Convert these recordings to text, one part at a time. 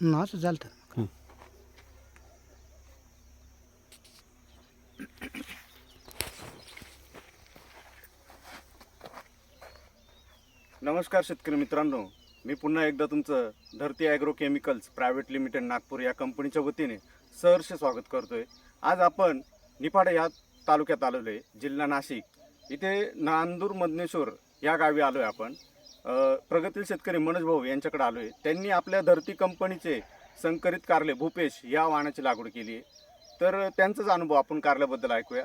ना असं झालं तर नमस्कार शेतकरी मित्रांनो. मी पुन्हा एकदा तुमचं Dharti agro chemicals private limited Nagpur या कंपनीच्या वतीने सहर्ष स्वागत करतोय. आज आपण निफाड या तालुक्यात आलेलो आहे जिल्हा नाशिक. इथे नांदूर मदनेश्वर या गावी आलो आहे आपण. प्रगतील शेतकरी मनोज भाऊ यांच्याकडे आलो आहे त्यांनी आपल्या धरती कंपनीचे संकरित कारले भूपेश या वाहनाची लागवड केली आहे. तर त्यांचाच अनुभव आपण कारल्याबद्दल ऐकूया.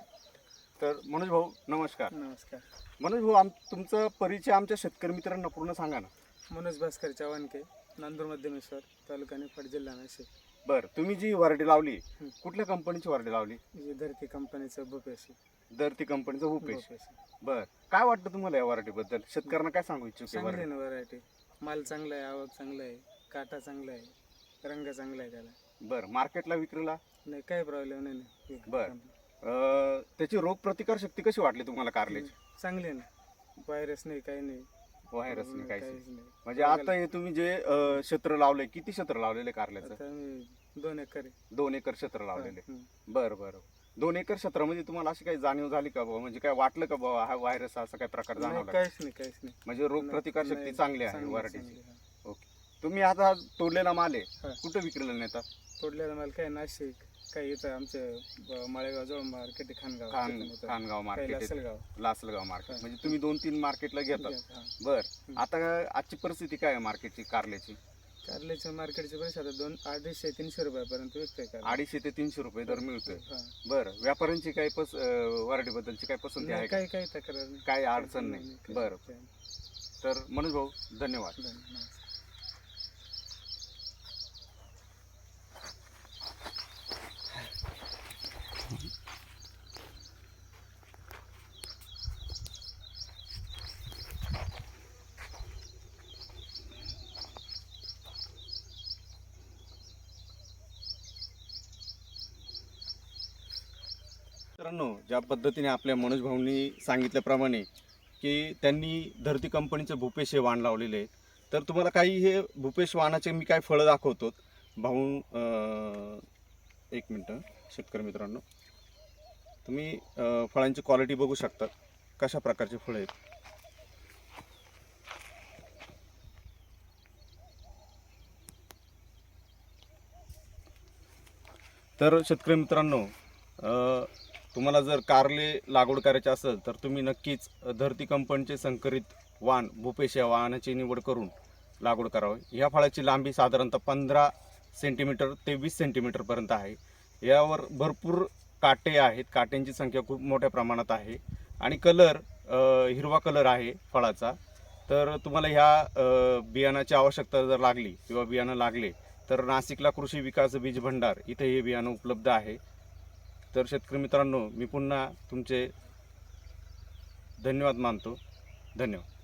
तर मनोज भाऊ नमस्कार. नमस्कार. मनोज भाऊ आम तुमचा परिचय आमच्या शेतकरी मित्रांना पूर्ण सांगा ना. मनोज भास्कर चव्हाणके नांदूर मध्यमेश्वर तालुका निफाड जिल्हा नाशिक. बर तुम्ही जी वराठी लावली. कुठल्या कंपनीची वराठी लावली? जी धरती कंपनीचं भूपेश. दर ती कंपनीचं भूपेश. बर काय वाटतं तुम्हाला या वराठी बद्दल शेतकऱ्यांना काय सांगू आहे चांगली वराठी? ना व्हरायटी माल चांगला आहे आवक चांगला आहे काटा चांगला आहे रंग चांगला आहे त्याला. बर मार्केटला विक्रीला? नाही काही प्रॉब्लेम नाही ना. बरं. अं, त्याची रोग प्रतिकार शक्ती कशी वाटली तुम्हाला कारल्याची? चांगली आहे ना. व्हायरस नाही काही नाही. व्हायरस नाही काहीच नाही. काहीच नाही. म्हणजे आता हे तुम्ही जे अं, क्षेत्र लावलंय किती क्षेत्र लावलेले कारल्याचं? आता मी दोन एकर आहे. दोन एकर क्षेत्र लावलेले हं. बरं बरं दोन एकर क्षेत्रामध्ये तुम्हाला अशी काही जाणीव झाली का बाबा म्हणजे काय वाटलं का बाबा हा व्हायरस असा काय प्रकार नाही, जाणवला का? काहीच नाही काहीच नाही म्हणजे रोग प्रतिकार शक्ती नाही, चांगली आहे चांगली, वराठीची चांगली, हा. तुम्ही आता हा तोडलेला माल आहे हा. कुठं विक्रीला नेतात तोडलेला माल काय नाशिक काही इथं आमच्या माळेगाव जवळ मार्केट आहे खानगाव खान तिथून. खानगाव काही मार्केट लासलगाव लासलगाव मार्केट हा. म्हणजे तुम्ही दोन तीन मार्केटला घेतात हा. बर हं. आता आजची परिस्थिती काय आहे मार्केटची कारल्याची कारल्याच्या मार्केटचे पैसे आता दोन अडीचशे तीनशे रुपयापर्यंत विकतोय कारलं. अडीचशे ते तीनशे रुपये दर मिळतोय. हा. बर व्यापाऱ्यांची काही पस वराठी बद्दलची काही पसंती आहे नाही, का? काही काही तक्रार नाही. काही अडचण नाही. बरं. तर मनोज भाऊ धन्यवाद. धन्यवाद. मित्रांनो ज्या पद्धतीने आपल्या मनोज भाऊंनी सांगितल्याप्रमाणे की त्यांनी धरती कंपनीचे भूपेश हे वाण लावलेले आहे तर तुम्हाला काही हे भूपेश वाणाचे मी काय फळं दाखवतो. भाऊ एक मिनटं शेतकरी मित्रांनो. तुम्ही फळांची क्वालिटी बघू शकता. कशा प्रकारचे फळं आहेत. तर शेतकरी मित्रांनो तुम्हाला जर कारले लागवड करायची असेल तर तुम्ही नक्कीच धरती कंपनीचे संकरित वाण भूपेश या वाहनाची निवड करून लागवड करावी. या फळाची लांबी साधारणतः पंधरा सेंटीमीटर ते वीस सेंटीमीटरपर्यंत आहे. यावर भरपूर काटे आहेत. काट्यांची संख्या खूप मोठ्या प्रमाणात आहे. आणि कलर हिरवा कलर आहे फळाचा. तर तुम्हाला ह्या बियाणाची आवश्यकता जर लागली किंवा बियाणं लागले तर नाशिकला कृषी विकास बीज भंडार इथे हे बियाणं उपलब्ध आहे. तर शेतकरी मित्रांनो मी पुन्हा तुमचे धन्यवाद मानतो. धन्यवाद.